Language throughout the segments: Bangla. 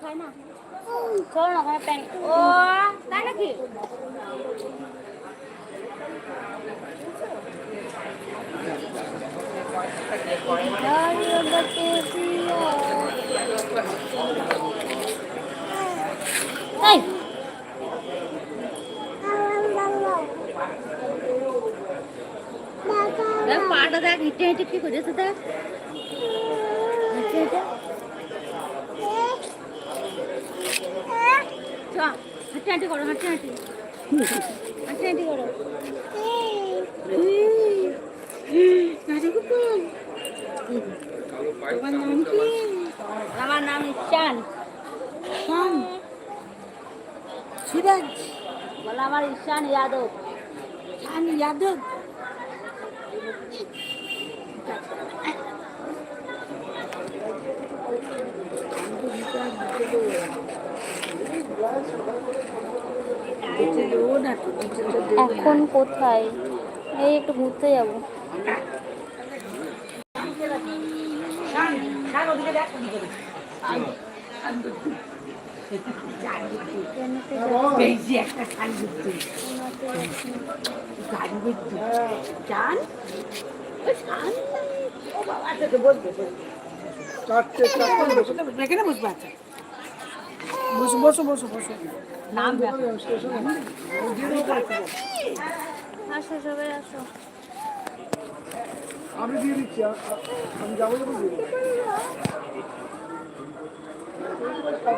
খাই না চলো না ওখানে প্যান ও তাই নাকি এই দেখ পাটা দেখ হেঁটে হেঁটে কি করেছে দেখ হেঁটে হেঁটে হাঁটি হাঁটি করো হাঁটি হাঁটি। হাঁটি হাঁটি করো। তোমার নাম কি আমার নাম ঈশান। শান সিরাজ? বলো আমার ঈশান যাদব। শান যাদব? এখন কোথায়? এই একটু ঘুরতে যাব। আচ্ছা। বসো বসো বসো বসো। নাম আসো সবাই আসো। আমি দিয়ে দিচ্ছি আমি যাব যাব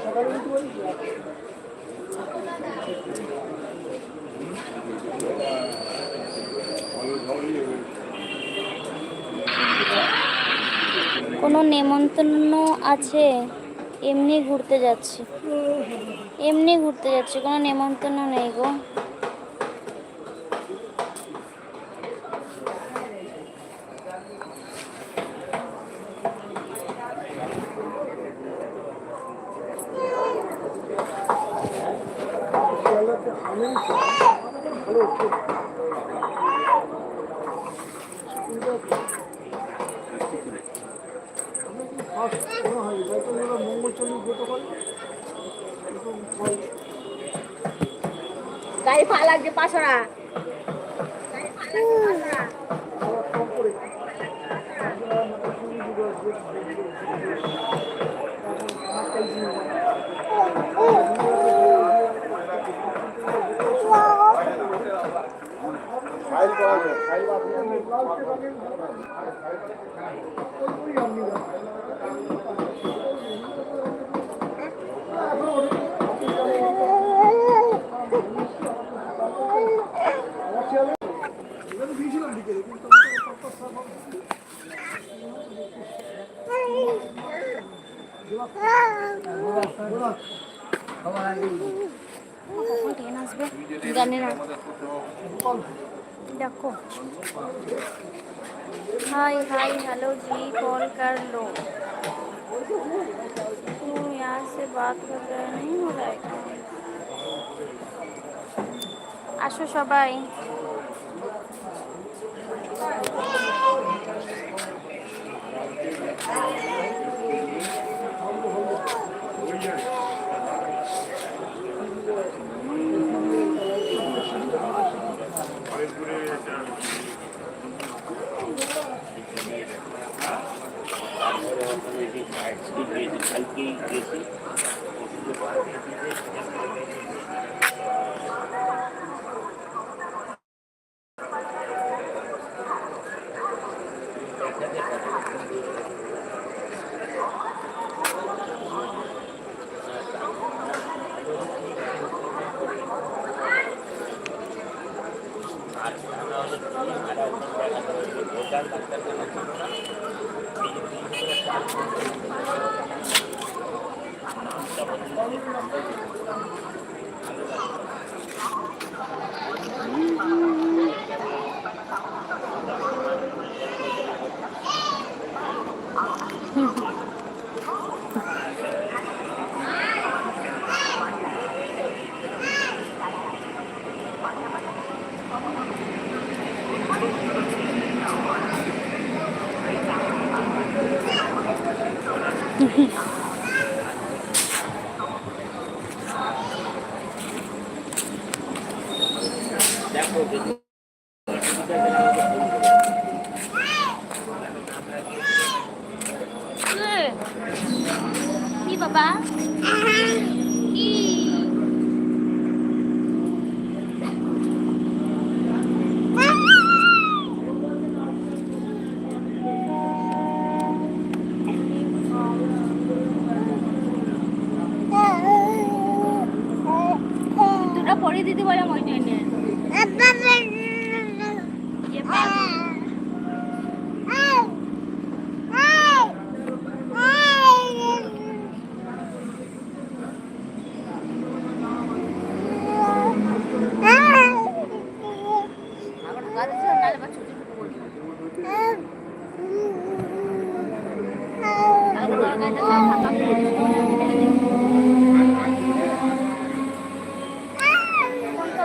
সকালে কোনো নেমন্তন্ন আছে? এমনি ঘুরতে যাচ্ছি। এমনি ঘুরতে যাচ্ছি কোনো নেমন্তন্ন নেই গো। শিয়ালদাতে আমি ভালো হচ্ছে ফার্স্ট মনে হয় হয়তো ওরা মঙ্গল চল্লিশ যেতে পারে এরকম হয়। গাড়ি ভালো লাগছে পাশরা আবার কম করে আপনারা আমাকে শুনে আসবে। আমারটাই দিয়ে দাও। ফাইল করা ফাইল আপনি লাস্টে कॉल कर लो तुम यहाँ से बात कर रहे नहीं हो रहा है क्या? আসো সবাই কালকে গেছি Mm-hmm. দুটো বলে দিতে বললাম ওই জন্য ইয়ে পাবি। আবার ঢোকা দিচ্ছিল, নাহলে আবার ছুটি ছুটি বলব। তাহলে তরকারিটা সব ফাঁকা করে দিবো। কোন তরকারি? এই কালকে রাতে নিয়ে যাব বললাম, রেখে দিলাম না? কি করে ঢুকেছে কে জানে? আমি তো সব বন্ধ করে দিয়েছিলাম। তাও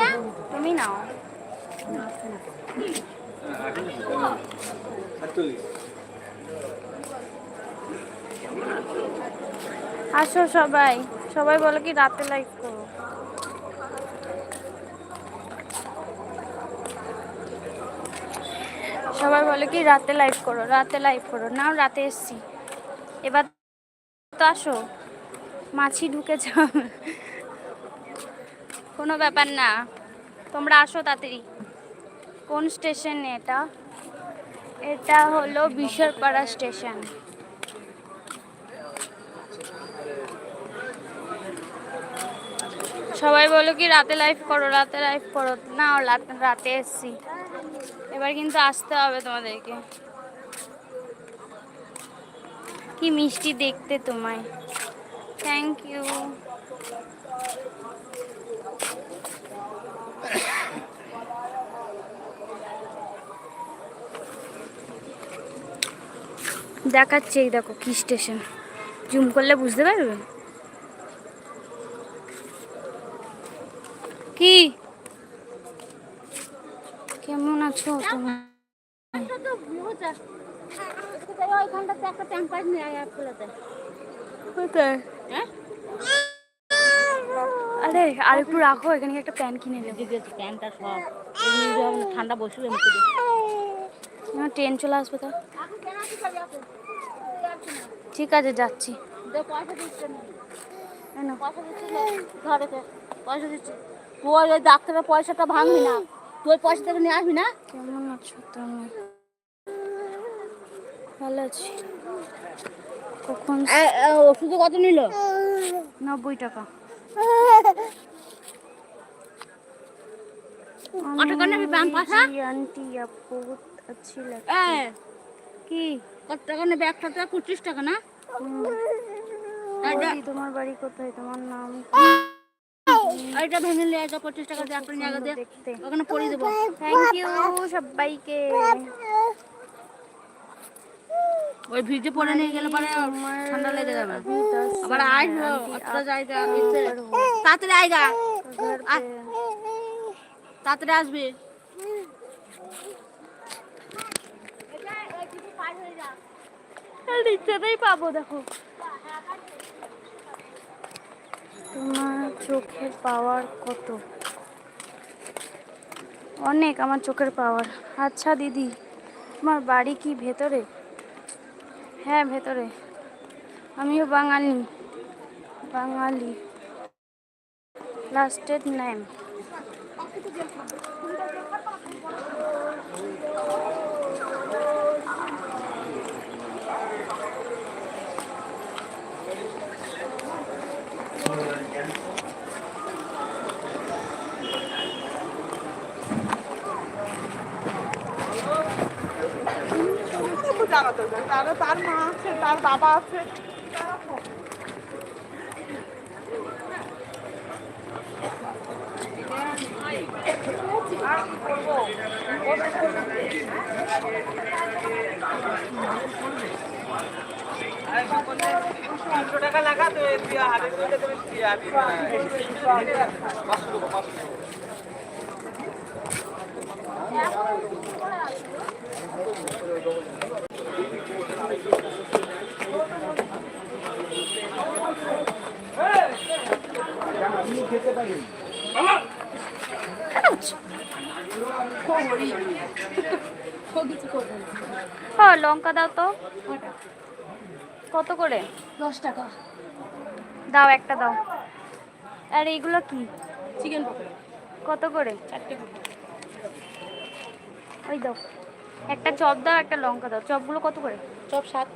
না তুমি নাও আসো সবাই। সবাই বলে কি রাতে লাইভ করো? সবাই বলে কি রাতে লাইভ করো? রাতে লাইভ করো। নাও, রাতে এসছি। এবার তো আসো। মাছি ঢুকেছ। কোনো ব্যাপার না। তোমরা আসো তাড়াতাড়ি। কোন স্টেশন এটা? এটা হলো বিশ্বরপাড়া স্টেশন। সবাই বলো কি, রাতে লাইভ করো, রাতে লাইভ করো? না রাতে রাতে এসছি। এবার কিন্তু আসতে হবে তোমাদেরকে। কি মিষ্টি দেখতে তোমায়। থ্যাংক ইউ দেখাচ্ছে এই দেখো কি স্টেশন জুম করলে বুঝতে পারবে? কি? কেমন আছো ফুলেতে। কোথায়? আরে আর একটু রাখো এখানে একটা প্যান কিনে নেব। দিয়েছি প্যান্টটা সব। ঠান্ডা বসবে ট্রেন চলে আসবে তো। ঠিক আছে যাচ্ছি পয়সা দিচ্ছে না এই নাও। পয়সা দিচ্ছে না ঘরে তে। পয়সা দিচ্ছে তুই ওই ডাক্তারের পয়সাটা ভাঙবি না তুই ওই পয়সা থেকে নিয়ে আসবি না কেমন আছো তুমি ভালো আছি কখন এ- এ, ওষুধে কত নিল নব্বই টাকা কত করে নেবি ব্যায়াম পয়সা जी आंटी आप बहुत अच्छी लगती এ কি কত টাকা নেবে একটাতে পঁচিশ টাকা না হুম। তোমার বাড়ি কোথায়? তোমার নাম এটা ভেঙে নিয়ে পঁচিশ টাকা দিয়ে আপনি দিয়ে ওখানে দেবো। থ্যাংক ইউ সবাইকে। ওই ভিজে পড়ে নিয়ে গেলে পরে ঠান্ডা লেগে যাবে। আবার আয় জায়গা আচ্ছা, আচ্ছা। তাড়াতাড়ি আয় গা। তাড়াতাড়ি আসবি। নিচেতেই পাবো, দেখো। তোমার চোখের পাওয়ার কত? অনেক আমার চোখের পাওয়ার আচ্ছা দিদি, তোমার বাড়ি কি ভেতরে? হ্যাঁ ভেতরে। আমিও বাঙালি। বাঙালি। লাস্টের নেম জানাতে হবে। তার তার মা আছে তার বাবা আছে। তিনশো টাকা লাগা তো হাজার ও লঙ্কা দাও তো। কত করে? দশ টাকা দাও একটা দাও। আর এইগুলো কি? চিকেন পকোড়া। কত করে? ওই দাও। একটা চপ দাও একটা লঙ্কা দাও। চপগুলো কত করে? চপ সাত।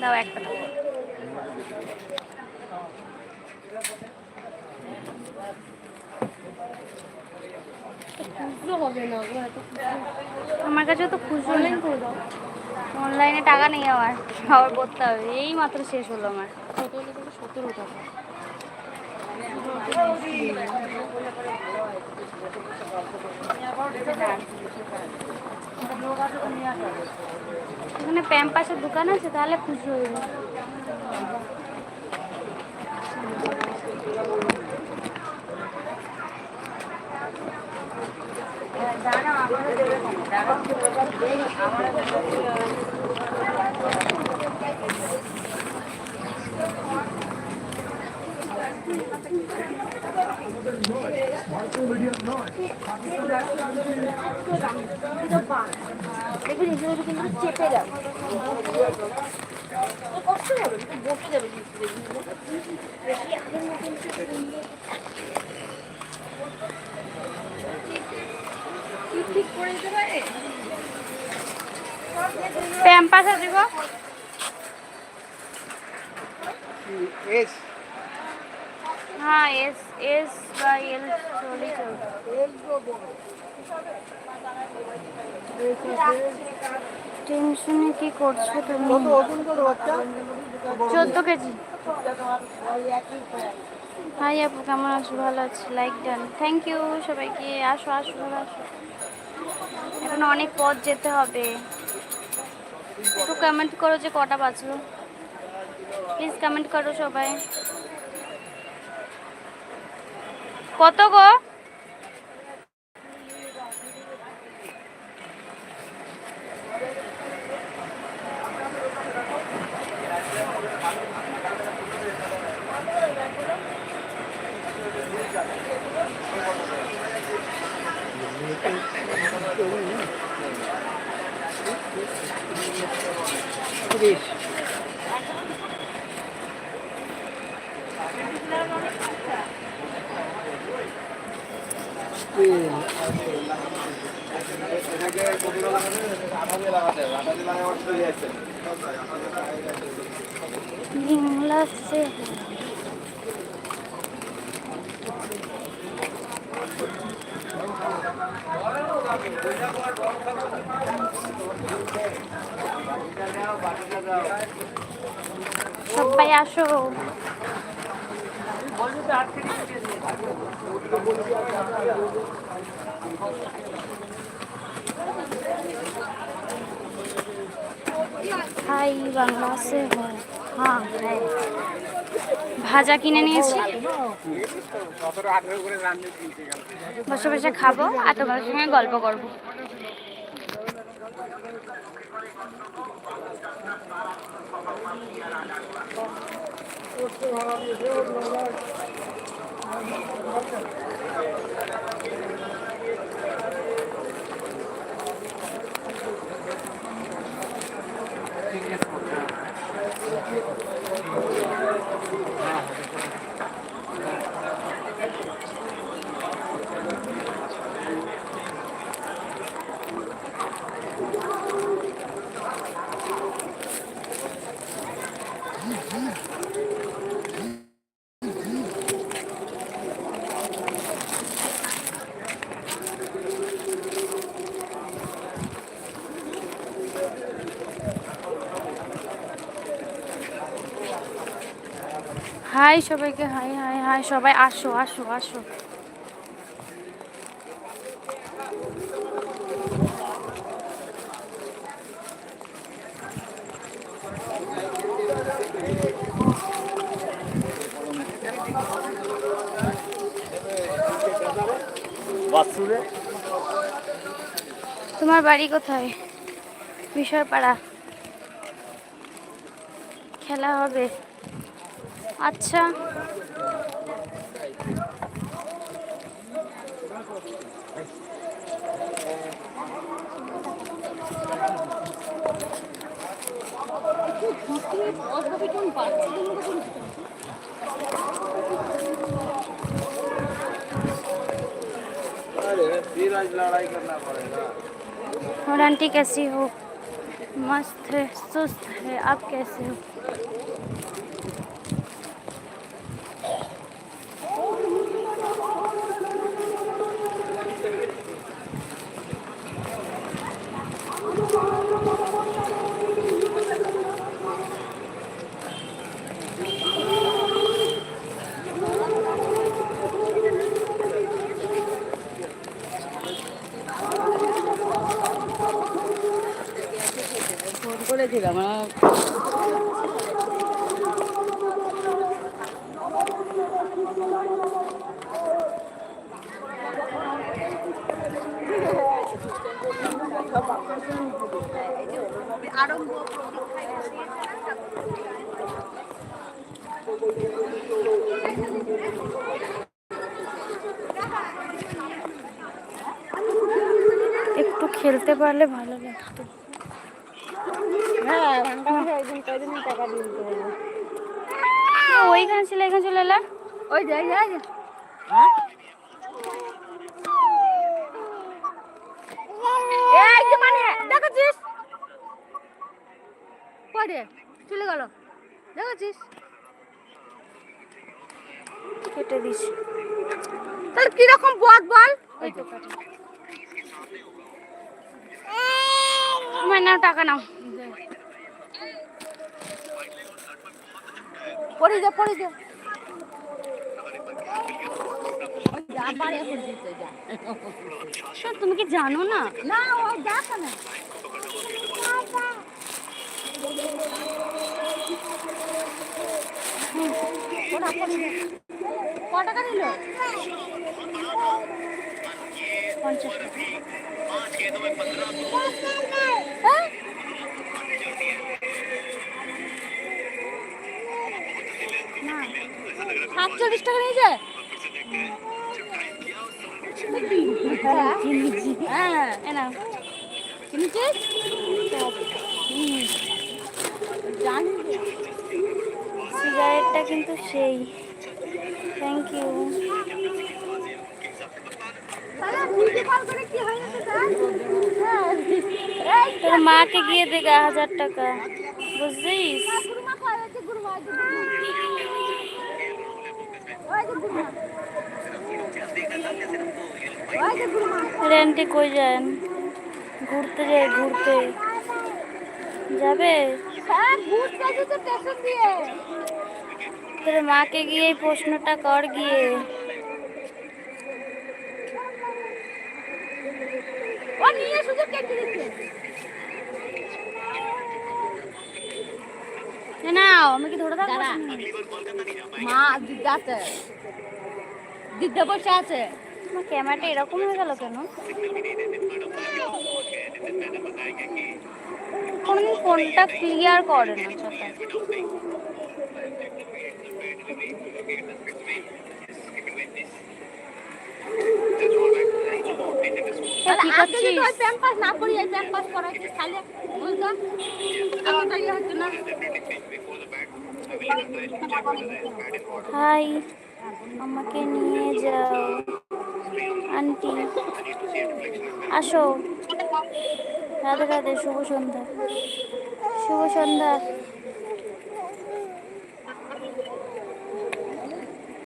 দাও একটা দাও খুচরো হবে না ওগুলো এত আমার কাছে তো খুচরো নেই। দাও অনলাইনে টাকা নেই আমার আবার করতে হবে। এই মাত্র শেষ হলো আমার। সতেরো টাকা এখানে প্যাম্পাসের দোকান আছে, তাহলে খুচরো হয়ে যাবে দেখবি নিজেদের কিন্তু চেপে যাবে এল টেনশনে কি করছ তুমি? চোদ্দ কেজি। হাই আপু কেমন আছো? ভালো আছি। লাইক ডান থ্যাংক ইউ সবাইকে। আসো আসো ভালো আসো এখন অনেক পথ যেতে হবে। একটু কমেন্ট করো যে কটা বাঁচলো প্লিজ কমেন্ট করো সবাই। কত গো? তিরিশ বিমলা সে সবাই আসো। হাই বাংলা সে হ্যাঁ হ্যাঁ। ভাজা কিনে নিয়েছি। বসে বসে খাব, আর তোমার সঙ্গে গল্প করব। হাই সবাইকে হাই হাই হাই সবাই আসো আসো আসো। তোমার বাড়ি কোথায়? বিষয়পাড়া খেলা হবে। আচ্ছা अरे फिर आज लड़ाई करना पड़ेगा और आंटी कैसी हो मस्त है सुस्त है आप कैसे हो একটু খেলতে পারলে ভালো লাগতো। হ্যাঁ টাকা দিতে ওইখানে ছিল এখানে চলে এলাম। ওই যাই যাই এই যে মানে দেখেছিস পরে চলে গেল। দেখেছিস কেটে দিস। তাহলে কীরকম বদ বল? নাও টাকা নাও। পড়ে যা পড়ে যা। তুমি কি জানো না? না ও যা না ক টাকা নিল পঞ্চাশ সাতচল্লিশ টাকা। নিয়ে যায় হ্যাঁ এ নাও কিনেছিস সিগারেটটা কিন্তু সেই। থ্যাংক ইউ তোর? মাকে গিয়ে দেখা হাজার টাকা। বুঝছিস? রেন্টি কই যান? ঘুরতে যাই ঘুরতে। যাবে? তোর মাকে গিয়ে এই প্রশ্নটা কর গিয়ে। নাও আমি কি ধরে থাকব। মা দিদাতে দিদা বসে আছে। আমার ক্যামেরাটা এরকম হয়ে গেল কেন? কোনদিন ফোনটা ক্লিয়ার করে না প্যাম্পাস না এই প্যাম্পাস খালি ইয়ে না। হাই আমাকে নিয়ে যাও আন্টি। আসো। রাধে রাধে শুভ সন্ধ্যা। শুভ সন্ধ্যা।